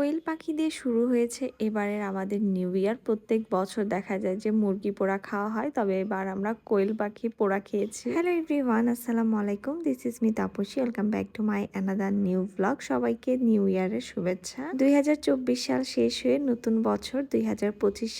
কোয়েল পাখি দিয়ে শুরু হয়েছে। এবারের আমাদের নিউ ইয়ার, প্রত্যেক বছর দেখা যায় যে মুরগি পোড়া খাওয়া হয়, তবে এবার আমরা কোয়েল পাখি পোড়া খেয়েছি। হ্যালো এভরিওয়ান আসসালামু আলাইকুম। This is me Tapasi welcome back to my another new blog সবাইকে নিউ ইয়ারের শুভেচ্ছা। দুই হাজার চব্বিশ সাল শেষ হয়ে নতুন বছর দুই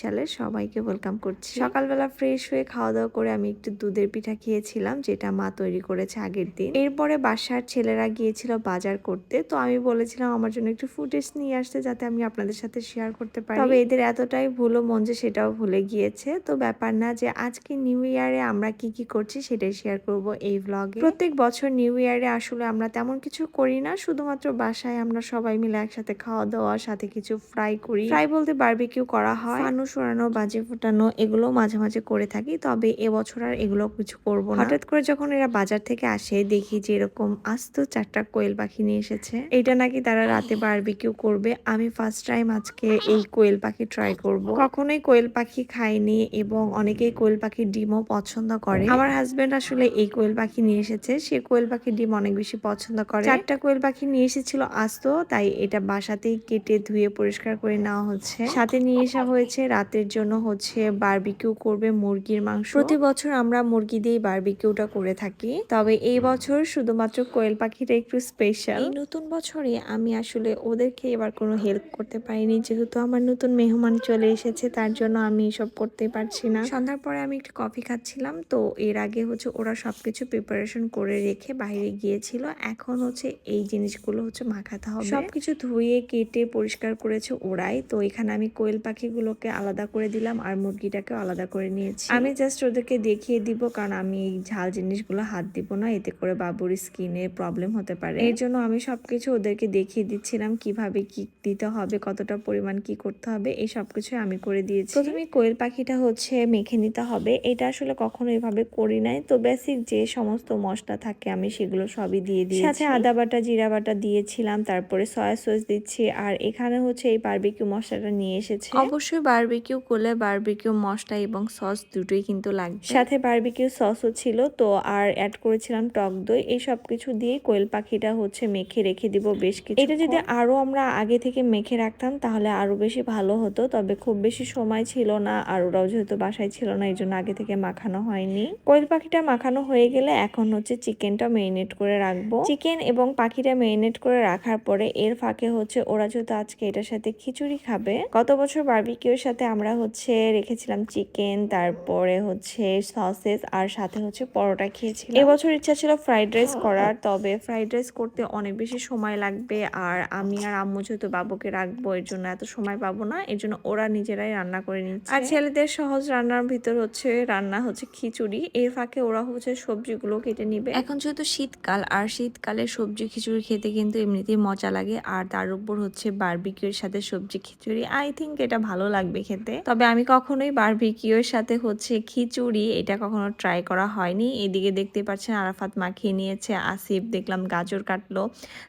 সালে সবাইকে ওয়েলকাম করছি। সকালবেলা ফ্রেশ হয়ে খাওয়া দাওয়া করে আমি একটু দুধের পিঠা খেয়েছিলাম, যেটা মা তৈরি করেছে আগের দিন। এরপরে বাসার ছেলেরা গিয়েছিল বাজার করতে, তো আমি বলেছিলাম আমার জন্য একটু ফুটেজ নিয়ে আসতে যাতে আমি আপনাদের সাথে শেয়ার করতে পারি। তবে এদের এতটাই ভুলো মন যে সেটাও ভুলে গিয়েছে। তো ব্যাপার না যে আজকে নিউ ইয়ারে আমরা কি কি করছি সেটাই শেয়ার করব এই ভ্লগে প্রত্যেক বছর নিউ ইয়ারে আসলে আমরা তেমন কিছু করি না। শুধুমাত্র বাসায় আমরা সবাই মিলে একসাথে খাওয়া দাওয়া, সাথে কিছু ফ্রাই করি। ফ্রাই বলতে বারবিকিউ করা হয়। ফানুস ওড়ানো বাজে ফুটানো এগুলো মাঝে মাঝে করে থাকি। তবে এবছর আর এগুলো কিছু করব না। হঠাৎ করে যখন এরা বাজার থেকে আসে, দেখি যে এরকম আস্ত চারটা কোয়েল পাখি নিয়ে এসেছে। এটা নাকি তারা রাতে বারবিকিউ করবে আমি ফার্স্ট টাইম আজকে এই কোয়েল পাখি ট্রাই করব। কখনোই কোয়েল পাখি খাইনি এবং অনেকেই কোয়েল পাখির ডিমও পছন্দ করে। আমার হাজবেন্ড আসলে এই কোয়েল পাখি নিয়ে এসেছে, সে কোয়েল পাখির ডিম অনেক বেশি পছন্দ করে। চারটা কোয়েল পাখি নিয়ে এসেছিল আস্ত, তাই এটা বাসাতেই কেটে ধুয়ে পরিষ্কার করে নেওয়া হচ্ছে। সাথে নিয়ে আসা হয়েছে রাতের জন্য হচ্ছে বারবিকিউ করবে মুরগির মাংস। প্রতি বছর আমরা মুরগি দিয়ে বারবিকিউটা করে থাকি, তবে এই বছর শুধুমাত্র কোয়েল পাখিটা একটু স্পেশাল নতুন বছরে আমি আসলে ওদেরকে এবার কোনো হেল্প করতে পারিনি। যেহেতু আমার নতুন মেহমান চলে এসেছে, তার জন্য আমি এসব করতে পারছি না। সন্ধ্যার পরে আমি একটু কফি খাচ্ছিলাম, তো এর আগে হচ্ছে ওরা সব কিছু প্রিপারেশন করে রেখে বাইরে গিয়েছিল। এখন হচ্ছে এই জিনিসগুলো হচ্ছে মাখাতে হবে। সবকিছু ধুয়ে, কেটে, পরিষ্কার করেছে ওরাই। তো এখানে আমি কোয়েল পাখিগুলোকে আলাদা করে দিলাম আর মুরগিটাকে আলাদা করে নিয়েছি। আমি জাস্ট ওদেরকে দেখিয়ে দিব, কারণ আমি এই ঝাল জিনিসগুলো হাত দিব না। এতে করে বাবুর স্কিনে প্রবলেম হতে পারে। এর জন্য আমি সবকিছু ওদেরকে দেখিয়ে দিচ্ছিলাম, কীভাবে কি দিতে হবে কতটা পরিমাণ কি করতে হবে এই সব কিছু আমি করে দিয়েছি। প্রথমে কোয়েল পাখিটা হচ্ছে মেখে নিতে হবে। এটা আসলে কখনো এভাবে করি নাই। তো বেসিক যে সমস্ত মশলা থাকে আমি সেগুলো সবই দিয়ে দিই সাথে আদা বাটা জিরা বাটা দিয়েছিলাম তারপরে সয়া সস দিচ্ছি আর এখানে হচ্ছে এই বারবিকিউ মশলাটা নিয়ে এসেছে। অবশ্যই বারবিকিউ করলে বারবিকিউ মশলা এবং সস দুটোই কিন্তু লাগবে। সাথে বারবিকিউ সসও ছিল তো আর অ্যাড করেছিলাম টক দই। এই সব কিছু দিয়ে কোয়েল পাখিটা হচ্ছে মেখে রেখে দিব বেশ কিছু এটা যদি আরও আমরা আগে থেকে মেখে রাখতাম, তাহলে আরও বেশি ভালো হতো। তবে খুব বেশি সময় ছিল না, আর ওরাও যেহেতু বাসায় ছিল না এই জন্য আগে থেকে মাখানো হয়নি। কোয়েল পাখিটা মাখানো হয়ে গেলে এখন হচ্ছে চিকেনটা মেরিনেট করে রাখব। চিকেন এবং পাখিটা মেরিনেট করে রাখার পরে এর ফাঁকে হচ্ছে ওরা যেহেতু আজকে এটার সাথে খিচুড়ি খাবে, গত বছর বার্বিকিউর সাথে আমরা হচ্ছে রেখেছিলাম চিকেন, তারপরে হচ্ছে সসেস আর সাথে হচ্ছে পরোটা খেয়েছিলাম। এবছর ইচ্ছা ছিল ফ্রাইড রাইস করার, তবে ফ্রাইড রাইস করতে অনেক বেশি সময় লাগবে, আর আমি আর আম্মু যেহেতু বাবুকে রাখব এর জন্য এত সময় পাবো না এর জন্য ওরা নিজেরাই রান্না করে নিচ্ছে। আর ছেলেদের সহজ রান্নার ভিতর হচ্ছে রান্না হচ্ছে খিচুড়ি এর ফাঁকে ওরা হচ্ছে সবজিগুলো কেটে নিবে। এখন যেহেতু শীতকাল আর শীতকালে সবজি খিচুড়ি খেতে কিন্তু এমনিতেই মজা লাগে আর তার উপর হচ্ছে বারবিকিউর সাথে সবজি খিচুড়ি আই থিঙ্ক এটা ভালো লাগবে খেতে। তবে আমি কখনোই বারবিকিউর সাথে হচ্ছে খিচুড়ি এটা কখনো ট্রাই করা হয়নি। এদিকে দেখতে পাচ্ছেন আরাফাত মাখিয়ে নিয়েছে আসিফ দেখলাম গাজর কাটলো।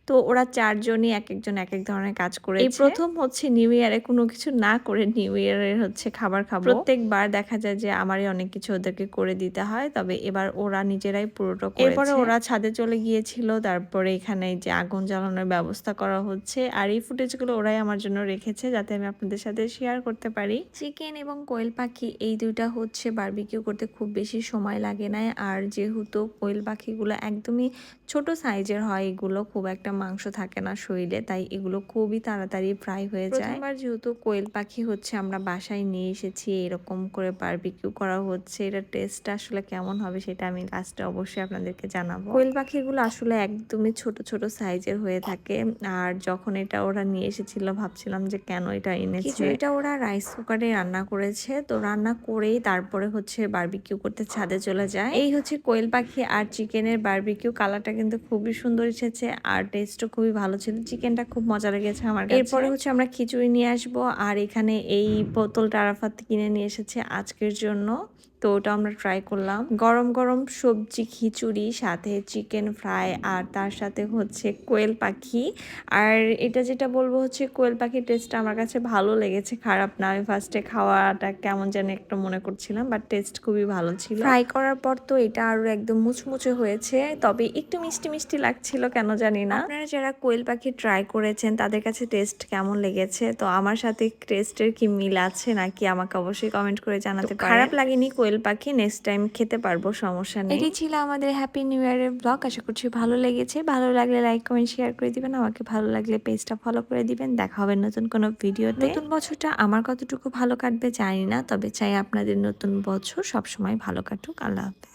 তো ওরা চারজনই এক একজন এক এক ধরনের কাজ করে এই প্রথম হচ্ছে নিউ ইয়ারে কোনো কিছু না করে নিউ ইয়ারের হচ্ছে খাবার খাব। প্রত্যেকবার দেখা যায় যে আমারই অনেক কিছু ওদেরকে করে দিতে হয় তবে এবার ওরা নিজেরাই পুরোটা এরপরে ওরা ছাদে চলে গিয়েছিল তারপরে এখানে যে আগুন জ্বালানোর ব্যবস্থা করা হচ্ছে আর এই ফুটেজগুলো ওরাই আমার জন্য রেখেছে যাতে আমি আপনাদের সাথে শেয়ার করতে পারি। চিকেন এবং কোয়েল পাখি এই দুইটা হচ্ছে বারবিকিউ করতে খুব বেশি সময় লাগে না আর যেহেতু কোয়েল পাখিগুলো একদমই ছোট সাইজের হয় এগুলো খুব একটা মাংস থাকে না শরীরে তাই এগুলো খুবই তাড়াতাড়ি ফ্রাই হয়ে যায়। প্রথমবার যেহেতু কোয়েল পাখি হচ্ছে আমরা বাসায় নিয়ে এসেছি এরকম করে বারবিকিউ করা হচ্ছে এটা টেস্টটা আসলে কেমন হবে সেটা আমি লাস্টে অবশ্যই আপনাদেরকে জানাব। কোয়েল পাখিগুলো আসলে একদমই ছোট ছোট সাইজের হয়ে থাকে আর যখন এটা ওরা নিয়ে এসেছিল ভাবছিলাম যে কেন এটা এনেছে। এটা ওরা রাইস কুকারে রান্না করেছে তো রান্না করেই তারপরে হচ্ছে বারবিকিউ করতে ছাদে চলে যায়। এই হচ্ছে কোয়েল পাখি আর চিকেনের বারবিকিউ কালারটা কিন্তু খুবই সুন্দর এসেছে আর টেস্টও খুবই ভালো ছিল। চিকেনটা খুব মজা লেগেছে আমার এরপরে হচ্ছে আমরা খিচুড়ি নিয়ে আসব আর এখানে এই বোতলটা আরাফাত কিনে নিয়ে এসেছে আজকের জন্য। তো ওটা আমরা ট্রাই করলাম। গরম গরম সবজি খিচুড়ি সাথে চিকেন ফ্রাই আর তার সাথে হচ্ছে কোয়েল পাখি। আর এটা যেটা বলব হচ্ছে কোয়েল পাখির টেস্টটা আমার কাছে ভালো লেগেছে খারাপ না। আমি ফার্স্টে খাওয়াটা কেমন যেন একটা মনে করছিলাম বাট টেস্ট খুবই ভালো ছিল। ফ্রাই করার পর তো এটা আরও একদম মুচমুচে হয়েছে তবে একটু মিষ্টি মিষ্টি লাগছিল কেন জানি না। আপনারা যারা কোয়েল পাখি ট্রাই করেছেন তাদের কাছে টেস্ট কেমন লেগেছে? তো আমার সাথে টেস্টের কি মিল আছে নাকি আমাকে অবশ্যই কমেন্ট করে জানাতে খারাপ লাগেনি কোয়েল পাখি নেক্সট টাইম খেতে পারব সমস্যা নেই। এটি ছিল আমাদের হ্যাপি নিউ ইয়ারের ব্লগ আশা করছি ভালো লেগেছে। ভালো লাগলে লাইক কমেন্ট শেয়ার করে দিবেন। আমাকে ভালো লাগলে পেজটা ফলো করে দিবেন। দেখা হবে নতুন কোনো ভিডিওতে নতুন বছরটা আমার কতটুকু ভালো কাটবে জানি না তবে চাই আপনাদের নতুন বছর সবসময় ভালো কাটুক। আল্লাহ হাফেজ।